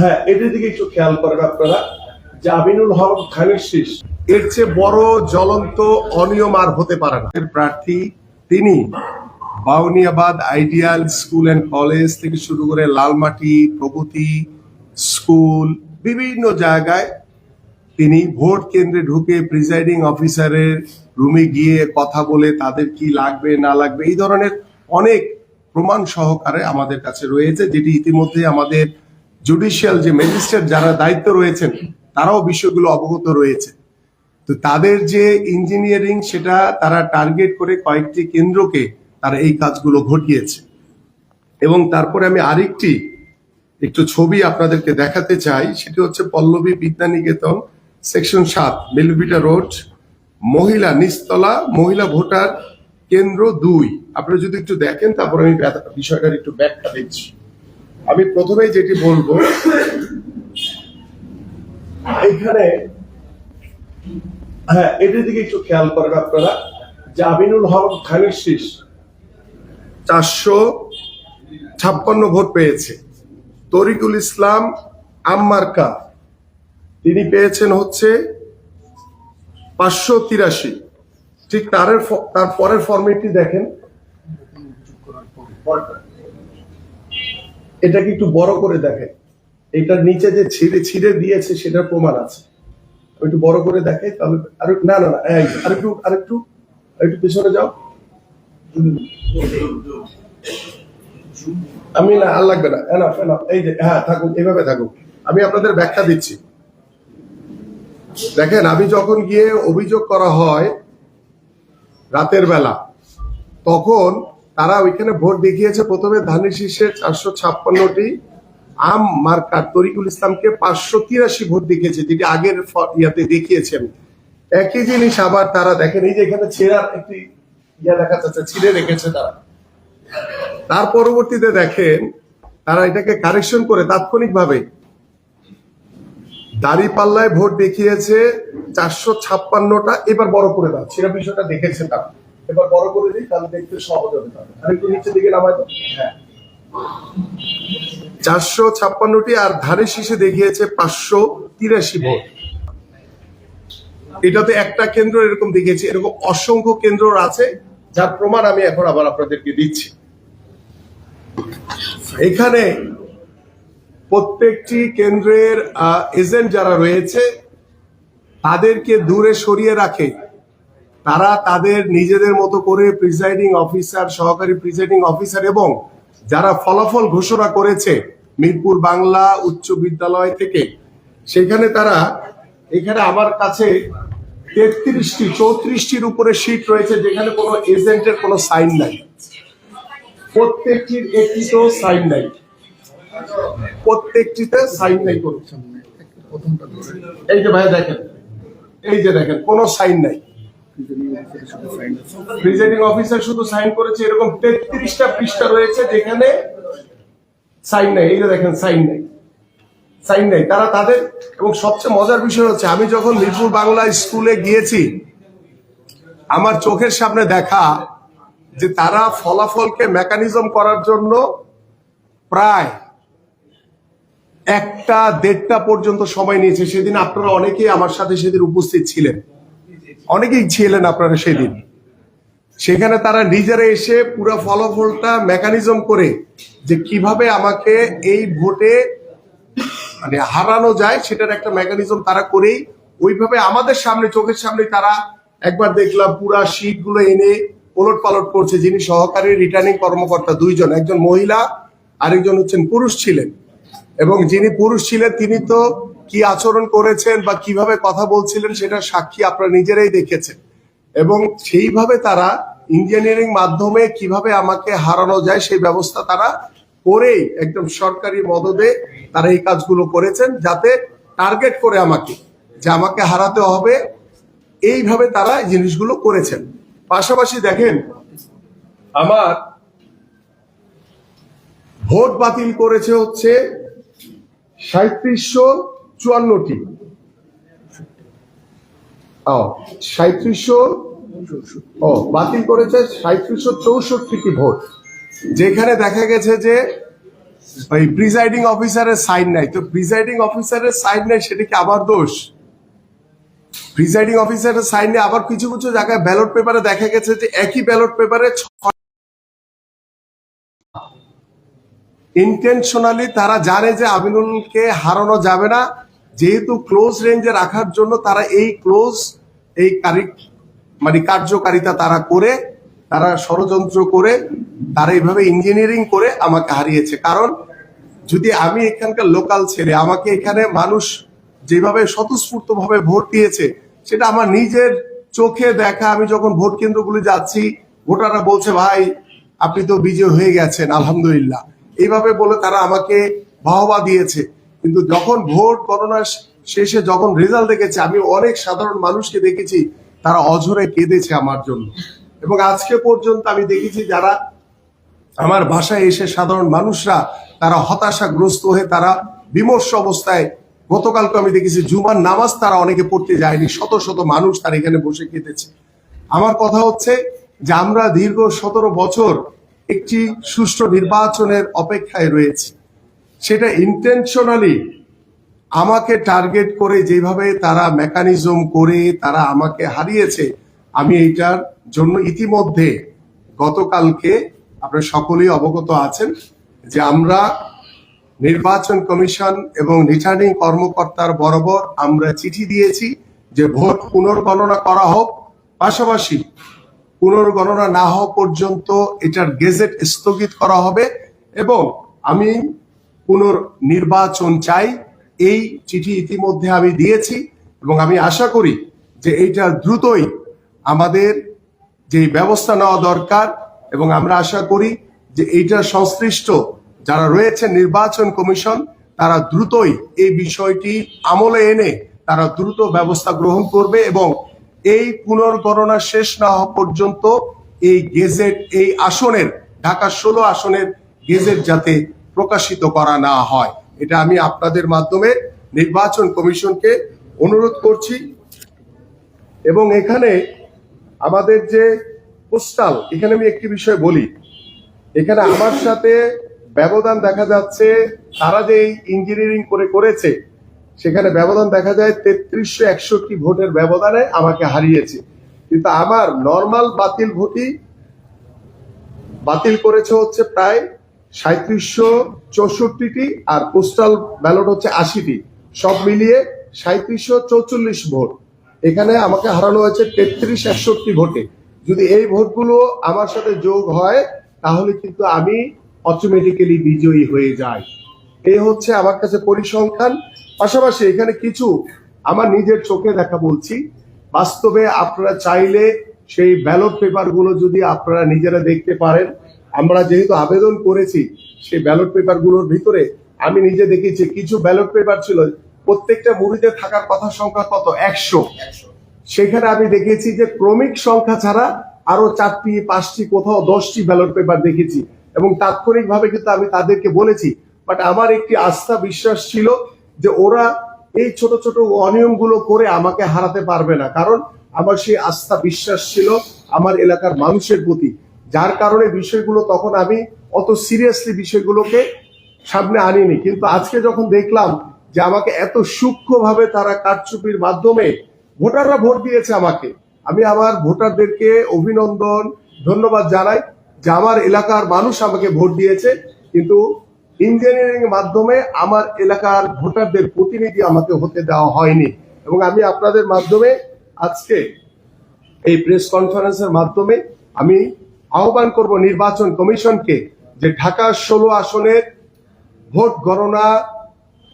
হ্যাঁ এটার দিকে একটু খেয়াল করেন আপনারা। যে আমিনুল হক খানের শীষ। এর চেয়ে বড় জ্বলন্ত অনিয়ম আর হতে পারে না। এর প্রার্থী তিনি Bauniabad ideal school and college থেকে শুরু করে লালমাটি প্রগতি স্কুল বিভিন্ন জায়গায় তিনি ভোট কেন্দ্রে ঢুকে প্রিজাইডিং অফিসারের রুমে গিয়ে কথা বলে তাদের কি লাগবে, না লাগবে, এই ধরনের অনেক প্রমাণ সহকারে আমাদের কাছে রয়েছে, যেটি ইতিমধ্যে আমাদের জুডিশিয়াল যে ম্যাজিস্ট্রেট যারা দায়িত্ব রয়েছেন, তারাও বিষয়গুলো অবগত রয়েছে। তো তাদের যে ইঞ্জিনিয়ারিং সেটা তারা টার্গেট করে কয়েকটি কেন্দ্রকে তারা এই কাজগুলো ঘটিয়েছে। এবং তারপরে আমি আরেকটি একটু ছবি আপনাদেরকে দেখাতে চাই, সেটি হচ্ছে পল্লবী বিদ্যানিকেতন সেকশন সাত বেলভিটা রোড, মহিলা নিস্তলা মহিলা ভোটার কেন্দ্র দুই। আপনারা যদি একটু দেখেন, তারপরে আমি বিষয়টার একটু ব্যাখ্যা দিচ্ছি। আমি প্রথমেই যেটি বলব, এখানে হ্যাঁ এটার দিকে একটু খেয়াল করেন আপনারা, যে আমিনুল হক খানের শীষ চারশো ছাপ্পান্ন ভোট পেয়েছে। তরিকুল ইসলাম আম্মার্কা তিনি পেয়েছেন হচ্ছে পাঁচশো তিরাশি। ঠিক তার তার পরের ফর্মেটটি দেখেন। এটাকে একটু বড় করে দেখেন এটার নিচে যে ছিঁড়ে ছিঁড়ে দিয়েছে, সেটার প্রমাণ আছে। একটু বড় করে দেখাই, তাহলে আর না না না আরেকটু আরেকটু আরেকটু পিছনে যাও। আমি না, আর লাগবে না। এনাফ এনাফ এই যে হ্যাঁ থাকুন এভাবে থাকুন আমি আপনাদের ব্যাখ্যা দিচ্ছি। দেখেন, আমি যখন গিয়ে অভিযোগ করা হয় রাতের বেলা, তখন তারা ওইখানে ভোট দেখিয়েছে প্রথমে ধানের শীর্ষে চারশো ছাপ্পান্নটি, আম মার্কার তরিকুল ইসলামকে পাঁচশো তিরাশি ভোট দেখিয়েছে, যেটি আগের ইয়াতে দেখিয়েছে আমি একই জিনিস আবার তারা দেখেন, এই যে এখানে ছেঁড়ার একটি ইয়া দেখা যাচ্ছে, ছিঁড়ে রেখেছে তারা। তার পরবর্তীতে দেখেন, তারা এটাকে কারেকশন করে তাৎক্ষণিকভাবে দাড়ি পাল্লায় ভোট দেখিয়েছে চারশো ছাপ্পান্নটা, এবার বড় করে দাও। সেটা বিষয়টা দেখেছে তারা। এবার বড় করে দিই, তাহলে দেখতে সহজ হবে আর একটু নিচের দিকে নামায় দাও হ্যাঁ। চারশো ছাপ্পান্নটি আর ধারে শীষে দেখিয়েছে পাঁচশো তিরাশি ভোট। এটাতে একটা কেন্দ্র এরকম দেখিয়েছে, এরকম অসংখ্য কেন্দ্র আছে, যার প্রমাণ আমি এখন আবার আপনাদেরকে দিচ্ছি। এখানে প্রত্যেকটি কেন্দ্রের এজেন্ট যারা রয়েছে, তাদেরকে দূরে সরিয়ে রাখে। তারা তাদের নিজেদের মতো করে প্রিজাইডিং অফিসার সহকারী প্রিজাইডিং অফিসার এবং যারা ফলাফল ঘোষণা করেছে মিরপুর বাংলা উচ্চ বিদ্যালয় থেকে, সেখানে তারা, এখানে আমার কাছে তেত্রিশটি, চৌত্রিশটির উপরে সিট রয়েছে যেখানে কোনো এজেন্টের কোনো সাইন নাই। প্রত্যেকটির একটিতেও সাইন নাই। প্রত্যেকটিতে সাইন নাই করছে এই যে ভাই দেখেন, এই যে দেখেন, কোনো সাইন নাই। প্রিজাইডিং অফিসার শুধু সাইন করেছে, এরকম তেত্রিশটা পৃষ্ঠা রয়েছে যেখানে সাইন নাই। এই যে দেখেন সাইন নাই। সাইন নাই। তারা তাদের, এবং সবচেয়ে মজার বিষয় হচ্ছে, আমি যখন মিরপুর বাংলা স্কুলে গিয়েছি, আমার চোখের সামনে দেখা যে তারা ফলাফলকে মেকানিজম করার জন্য প্রায় একটা দেড়টা পর্যন্ত সময় নিয়েছে। সেদিন আপনারা অনেকেই আমার সাথে সেদিন উপস্থিত ছিলেন। অনেকেই ছিলেন আপনারা সেদিন। সেখানে তারা নিজেরা এসে পুরো ফলাফলটা মেকানিজম করে যে কীভাবে আমাকে এই ভোটে মানে হারানো যায় সেটার একটা মেকানিজম তারা করেই ওইভাবে আমাদের সামনে চোখের সামনে তারা একবার দেখলাম পুরা শীটগুলো এনে ওলট পালট করছে। যিনি সহকারী রিটার্নিং কর্মকর্তা দুইজন একজন মহিলা আরেকজন হচ্ছেন পুরুষ ছিলেন। এবং যিনি পুরুষ ছিলেন তিনি তো কি আচরণ করেছেন বা কীভাবে কথা বলছিলেন সেটা সাক্ষী আপনারা নিজেরাই দেখেছেন। এবং সেইভাবে তারা ইঞ্জিনিয়ারিং মাধ্যমে কীভাবে আমাকে হারানো যায় সেই ব্যবস্থা তারা করেই একদম সরকারি মদদে তারা এই কাজগুলো করেছেন যাতে টার্গেট করে আমাকে যে আমাকে হারাতে হবে। এইভাবে তারা এই জিনিসগুলো করেছেন। পাশাপাশি দেখেন, আমার ভোট বাতিল করেছে হচ্ছে সাঁত্রিশশো চুয়ান্নটি। সাঁত্রিশশো ও, বাতিল করেছে সাঁত্রিশশো চৌষট্টিটি ভোট। যেখানে দেখা গেছে যে ওই প্রিজাইডিং অফিসারের সাইন নাই। তো প্রিজাইডিং অফিসারের সাইন নাই, সেটা কি আমার দোষ? প্রিজাইডিং অফিসারের সাইন নেই আবার কিছু কিছু জায়গায় ব্যালট পেপারে দেখা গেছে যে একই ব্যালট পেপারে ইন্টেনশনালি তারা জানে যে আমিনুলকে হারানো যাবে না। যেহেতু ক্লোজ রেঞ্জে রাখার জন্য তারা এই ক্লোজ এই মানে কার্যকারিতা তারা করে, তারা ষড়যন্ত্র করে, তারা এইভাবে ইঞ্জিনিয়ারিং করে আমাকে হারিয়েছে। কারণ যদি আমি এখানকার লোকাল ছেলে আমাকে এখানে মানুষ যেভাবে স্বতঃস্ফূর্ত ভাবে ভোট দিয়েছে, সেটা আমার নিজের চোখে দেখা, আমি যখন ভোট কেন্দ্রগুলি যাচ্ছি, ভোটাররা বলছে, ভাই, আপনি তো বিজয় হয়ে গেছেন, আলহামদুলিল্লাহ। এইভাবে বলে তারা আমাকে বাহবা দিয়েছে। কিন্তু যখন ভোট গণনা শেষে যখন রেজাল্ট দেখেছে, আমি অনেক সাধারণ মানুষকে দেখেছি, তারা অঝরে কেঁদেছে আমার জন্য। এবং আজকে পর্যন্ত আমি দেখেছি যারা আমার বাসায় এসে সাধারণ মানুষরা, তারা হতাশাগ্রস্ত হয়ে তারা বিমর্ষ অবস্থায়, গতকালকে আমি দেখেছি জুমার নামাজ তারা অনেকে পড়তে যায়নি, শত শত মানুষ তারা এখানে বসে কেঁদেছে। আমার কথা হচ্ছে যে আমরা দীর্ঘ সতেরো বছর একটি সুষ্ঠু নির্বাচনের অপেক্ষায় রয়েছে। সেটা ইন্টেনশনালি আমাকে টার্গেট করে যেভাবে তারা মেকানিজম করে তারা আমাকে হারিয়েছে, আমি এইটার জন্য ইতিমধ্যে গতকালকে আপনারা সকলেই অবগত আছেন যে আমরা নির্বাচন কমিশন এবং রিটার্নিং কর্মকর্তার বরাবর আমরা চিঠি দিয়েছি যে ভোট পুনর্গণনা করা হোক, পাশাপাশি পুনর্গণনা না হওয়া পর্যন্ত এটার গেজেট স্থগিত করা হবে এবং আমি পুনর্নির্বাচন চাই। এই চিঠি ইতিমধ্যে আমি দিয়েছি এবং আমি আশা করি যে এইটা দ্রুতই আমাদের যে ব্যবস্থা নেওয়া দরকার এবং আমরা আশা করি যে এইটা সংশ্লিষ্ট যারা রয়েছে নির্বাচন কমিশন, তারা দ্রুতই এই বিষয়টি আমলে এনে তারা দ্রুত ব্যবস্থা গ্রহণ করবে এবং এই পুনর্গণনা শেষ না হওয়া পর্যন্ত এই গেজেট, এই আসনের ঢাকা ষোলো আসনের গেজেট যাতে প্রকাশিত করা না হয়। এটা আমি আপনাদের মাধ্যমে নির্বাচন কমিশনকে অনুরোধ করছি। এবং এখানে আমাদের যে পোস্টাল, এখানে আমি একটি বিষয় বলি। এখানে আমার সাথে ব্যবধান দেখা যাচ্ছে, তারা যে ইঞ্জিনিয়ারিং করে করেছে, সেখানে ব্যবধান দেখা যায় তেত্রিশশো একষট্টি ভোটের ব্যবধানে আমাকে হারিয়েছে। কিন্তু আমার নর্মাল বাতিল ভোটই বাতিল করেছে হচ্ছে প্রায় সাঁত্রিশশো চৌষট্টিটি আর পোস্টাল ব্যালট হচ্ছে আশিটি। সব মিলিয়ে সাঁত্রিশশো চৌচল্লিশ ভোট। এখানে আমাকে হারানো হয়েছে তেত্রিশ একষট্টি ভোটে। যদি এই ভোটগুলো আমার সাথে যোগ হয়, তাহলে কিন্তু আমি অটোমেটিক্যালি বিজয়ী হয়ে যাই। এই হচ্ছে আমার কাছে পরিসংখ্যান। পাশাপাশি এখানে কিছু আমার নিজের চোখে দেখা বলছি। বাস্তবে আপনারা চাইলে সেই ব্যালট পেপারগুলো যদি আপনারা নিজেরা দেখতে পারেন আমরা যেহেতু আবেদন করেছি সেই ব্যালট পেপারগুলোর ভিতরে, আমি নিজে দেখেছি কিছু ব্যালট পেপার ছিল, প্রত্যেকটা মুড়িতে থাকার কথা সংখ্যা কত? একশো। সেখানে আমি দেখেছি যে ক্রমিক সংখ্যা ছাড়া আরও চারটি, পাঁচটি, কোথাও দশটি ব্যালট পেপার দেখেছি এবং তাৎক্ষণিকভাবে কিন্তু আমি তাদেরকে বলেছি। বাট আমার একটি আস্থা, বিশ্বাস ছিল যে ওরা এই ছোট ছোট অনিয়মগুলো করে আমাকে হারাতে পারবে না। কারণ আমার সেই আস্থা, বিশ্বাস ছিল আমার এলাকার মানুষের প্রতি। যার কারণে বিষয়গুলো তখন আমি অত সিরিয়াসলি বিষয়গুলোকে সামনে আনিনি। কিন্তু আজকে যখন দেখলাম যে আমাকে এত সূক্ষ্মভাবে তারা কারচুপির মাধ্যমে ভোটাররা ভোট দিয়েছে আমাকে, আমি আমার ভোটারদেরকে অভিনন্দন, ধন্যবাদ জানাই যে আমার এলাকার মানুষ আমাকে ভোট দিয়েছে। কিন্তু ইঞ্জিনিয়ারিং এর মাধ্যমে আমার এলাকার ভোটারদের প্রতিনিধি আমাকে হতে দেওয়া হয়নি। এবং আমি আপনাদের মাধ্যমে আজকে এই প্রেস কনফারেন্সের মাধ্যমে আমি আহ্বান করব নির্বাচন কমিশনকে যে ঢাকা ষোলো আসনের ভোট গণনা,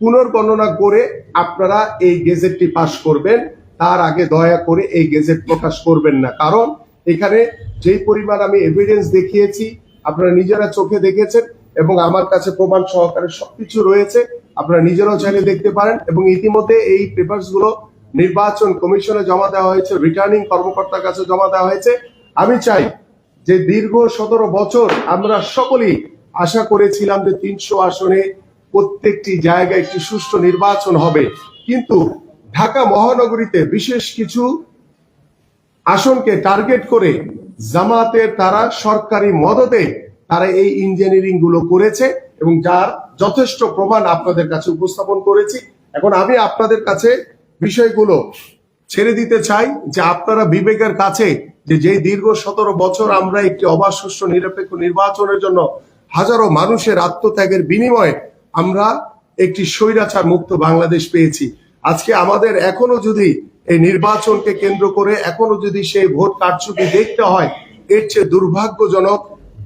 পুনর্গণনা করে আপনারা এই গেজেটটি পাশ করবেন। তার আগে দয়া করে এই গেজেট প্রকাশ করবেন না। কারণ এখানে যেই পরিমাণ আমি এভিডেন্স দেখিয়েছি, আপনারা নিজেরা চোখে দেখেছেন এবং আমার কাছে প্রমাণ সহকারে সবকিছু রয়েছে। আপনারা নিজেরাও চাইলে দেখতে পারেন এবং ইতিমধ্যে এই পেপারসগুলো নির্বাচন কমিশনে জমা দেওয়া হয়েছে রিটার্নিং কর্মকর্তার কাছে জমা দেওয়া হয়েছে। আমি চাই যে দীর্ঘ সতেরো বছর আমরা সকলেই আশা করেছিলাম যে তিনশো আসনে প্রত্যেকটি জায়গায় একটি সুষ্ঠু নির্বাচন হবে। কিন্তু ঢাকা মহানগরীতে বিশেষ কিছু আসনকে টার্গেট করে জামাতের তারা সরকারি মদতে তারা এই ইঞ্জিনিয়ারিংগুলো করেছে এবং যার যথেষ্ট প্রমাণ আপনাদের কাছে উপস্থাপন করেছি। এখন আমি আপনাদের কাছে বিষয়গুলো ছেড়ে দিতে চাই যে আপনারা বিবেকের কাছে যে যে দীর্ঘ সতেরো বছর আমরা একটি অবাধ সুষ্ঠ নিরপেক্ষ নির্বাচনের জন্য হাজারো মানুষের আত্মত্যাগের বিনিময়ে আমরা একটি স্বৈরাচার মুক্ত বাংলাদেশ পেয়েছি। আজকে আমাদের এখনও যদি এই নির্বাচনকে কেন্দ্র করে, এখনও যদি সেই ভোট কারচুপি দেখতে হয়, এর চেয়ে দুর্ভাগ্যজনক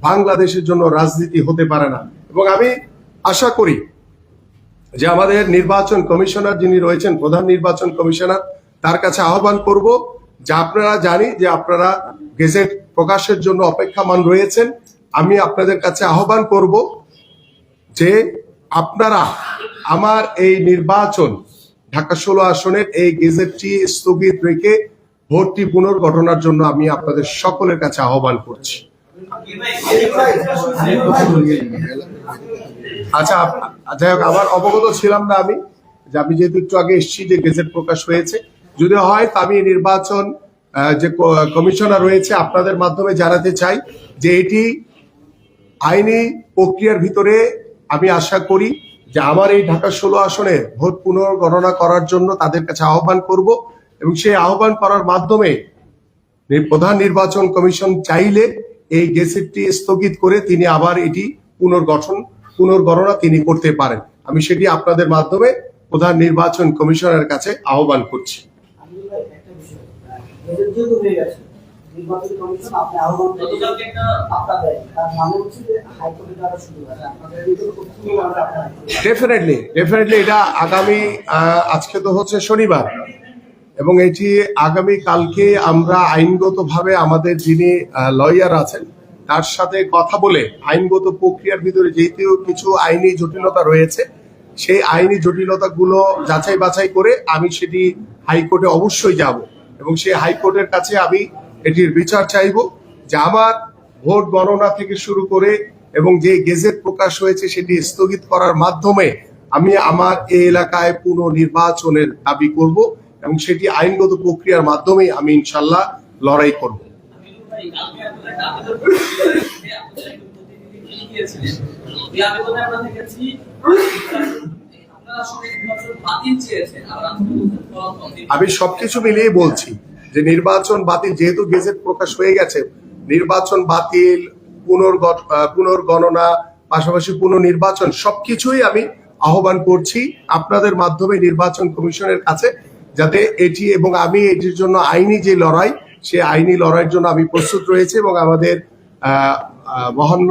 বাংলাদেশের জন্য রাজনীতি হতে পারে না। এবং আমি আশা করি যে আমাদের নির্বাচন কমিশনার যিনি রয়েছেন, প্রধান নির্বাচন কমিশনার, তার কাছে আহ্বান করব যে আপনারা জানি যে আপনারা গেজেট প্রকাশের জন্য অপেক্ষামান রয়েছেন, আমি আপনাদের কাছে আহ্বান করব যে আপনারা আমার এই নির্বাচন, ঢাকা ষোলো আসনের এই গেজেটটি স্থগিত রেখে ভোটটি পুনর্গঠনের জন্য আমি আপনাদের সকলের কাছে আহ্বান করছি। আচ্ছা যাই হোক আমার অবগত ছিলাম না আমি, যে আমি যেহেতু একটু আগে এসেছি যে গেজেট প্রকাশ হয়েছে যদি হয়, আমি নির্বাচন যে কমিশনার রয়েছে, আপনাদের মাধ্যমে জানাতে চাই যে এটি আইনি প্রক্রিয়ার ভিতরে আমি আশা করি যে আমার এই ঢাকা ষোলো আসনে ভোট পুনর্গণনা করার জন্য তাদের কাছে আহ্বান করব এবং সেই আহ্বান করার মাধ্যমে প্রধান নির্বাচন কমিশন চাইলে এই গেজেটটি স্থগিত করে তিনি আবার এটি পুনর্গঠন, পুনর্গণনা তিনি করতে পারেন। আমি সেটি আপনাদের মাধ্যমে প্রধান নির্বাচন কমিশনের কাছে আহ্বান করছি আমি ভাই একটা বিষয় গেজেট যেহেতু হয়ে গেছে। নির্বাচন কমিশন আপনি আহ্বান গতকালকে একটা- তার মানে হচ্ছে যে দ্বারা শুরু হয় আপনাদের ডেফিনেটলি ডেফিনেটলি এটা আগামী আজকে তো হচ্ছে শনিবার। এবং এটি আগামী কালকে আমরা আইনগতভাবে আমাদের যিনি লয়ার আছেন তার সাথে কথা বলে আইনগত প্রক্রিয়ার ভিতরে যেহেতু কিছু আইনি জটিলতা রয়েছে সেই আইনি জটিলতাগুলো যাচাই বাছাই করে আমি সেটি হাইকোর্টে অবশ্যই যাব। এবং সেই হাইকোর্টের কাছে আমি এটির বিচার চাইব যে আমার ভোট গণনা থেকে শুরু করে এবং যে গেজেট প্রকাশ হয়েছে সেটি স্থগিত করার মাধ্যমে আমি আমার এই এলাকায় পুনর্নির্বাচনের দাবি করব এবং সেটি আইনগত প্রক্রিয়ার মাধ্যমে আমি ইনশাল্লাহ লড়াই করব। আমি সবকিছু মিলিয়ে বলছি যে নির্বাচন বাতিল যেহেতু গেজেট প্রকাশ হয়ে গেছে নির্বাচন বাতিল পুনর্গ- পুনর্গণনা পাশাপাশি পুনর্নির্বাচন সবকিছুই আমি আহ্বান করছি আপনাদের মাধ্যমে নির্বাচন কমিশনের কাছে যাতে এটি এবং আমি এটির জন্য আইনি যে লড়াই সেই আইনি লড়াইয়ের জন্য আমি প্রস্তুত রয়েছে এবং আমাদের আহ, মহান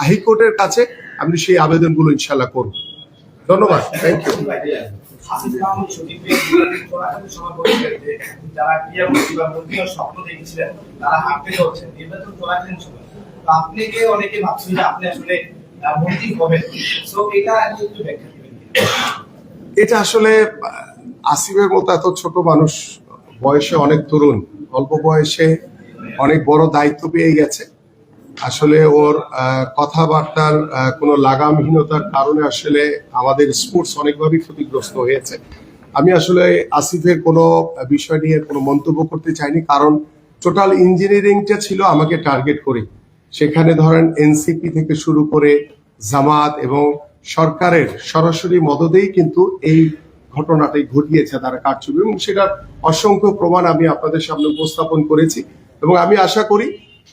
হাইকোর্টের কাছে আমি সেই আবেদনগুলো ইনশাল্লাহ করব। ধন্যবাদ থ্যাংক ইউ যারা ভাবছেন যে আপনি এটা এটা আসলে, আসিফের মতো এত ছোট মানুষ বয়সে অনেক তরুণ, অল্প বয়সে অনেক বড় দায়িত্ব পেয়ে গেছে। আসলে ওর কথাবার্তার কোনো লাগামহীনতার কারণে আসলে আমাদের স্পোর্টস অনেকভাবেই ক্ষতিগ্রস্ত হয়েছে। আমি আসলে আসিফের কোনো বিষয় নিয়ে কোনো মন্তব্য করতে চাইনি, কারণ টোটাল ইঞ্জিনিয়ারিংটা ছিল আমাকে টার্গেট করে সেখানে ধরেন এনসিপি থেকে শুরু করে জামাত এবং সরকারের সরাসরি মদতেই কিন্তু এই ঘটনাটাই ঘটিয়েছে তারা কারচুপি এবং সেটার অসংখ্য প্রমাণ আমি আপনাদের সামনে উপস্থাপন করেছি। এবং আমি আশা করি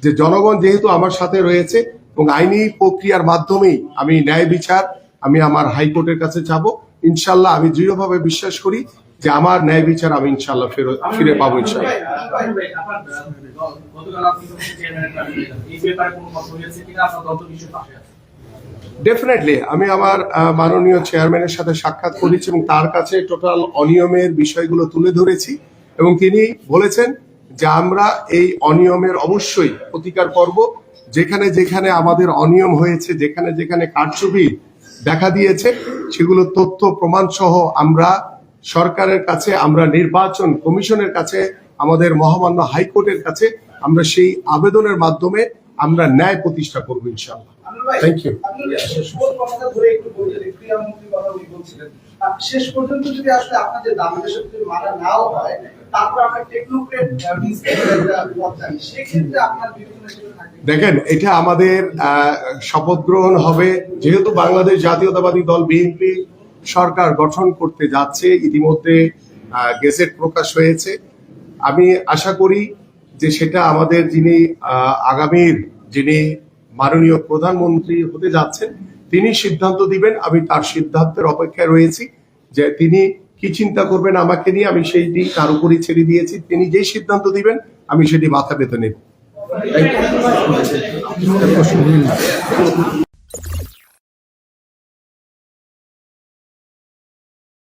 যে জনগণ যেহেতু আমার সাথে রয়েছে এবং আইনি প্রক্রিয়ার মাধ্যমেই আমি ন্যায় বিচার আমি আমার হাইকোর্টের কাছে যাব। ইনশাল্লাহ আমি দৃঢ়ভাবে বিশ্বাস করি যে আমার ন্যায় বিচার আমি ইনশাল্লাহ ফেরত ফিরে পাবো ইনশাল্লাহ। ডেফিনেটলি আমি আমার মাননীয় চেয়ারম্যানের সাথে সাক্ষাৎ করেছি এবং তার কাছে টোটাল অনিয়মের বিষয়গুলো তুলে ধরেছি এবং তিনি বলেছেন যে আমরা এই অনিয়মের অবশ্যই প্রতিকার করব। যেখানে যেখানে আমাদের অনিয়ম হয়েছে যেখানে যেখানে কারচুপি দেখা দিয়েছে সেগুলো তথ্য প্রমাণ সহ আমরা সরকারের কাছে আমরা নির্বাচন কমিশনের কাছে আমাদের মহামান্য হাইকোর্টের কাছে আমরা সেই আবেদনের মাধ্যমে আমরা ন্যায় প্রতিষ্ঠা করব ইনশাল্লাহ থ্যাংক ইউ শেষ পর্যন্ত যদি আসলে আপনাদের যদি নাও হয়, তারপর টেকনোক্রেট সেক্ষেত্রে আপনার দেখেন, এটা আমাদের শপথ গ্রহণ হবে। যেহেতু বাংলাদেশ জাতীয়তাবাদী দল বিএনপি সরকার গঠন করতে যাচ্ছে, ইতিমধ্যে গেজেট প্রকাশ হয়েছে। আমি আশা করি যে সেটা আমাদের যিনি আগামীর যিনি মাননীয় প্রধানমন্ত্রী হতে যাচ্ছেন, তিনি সিদ্ধান্ত দিবেন। আমি তার সিদ্ধান্তের অপেক্ষায় রয়েছি। যে তিনি কি চিন্তা করবেন আমাকে নিয়ে? আমি সেইটি তার উপরই ছেড়ে দিয়েছি। তিনি যেই সিদ্ধান্ত দিবেন, আমি সেটি মাথা পেতে নেব।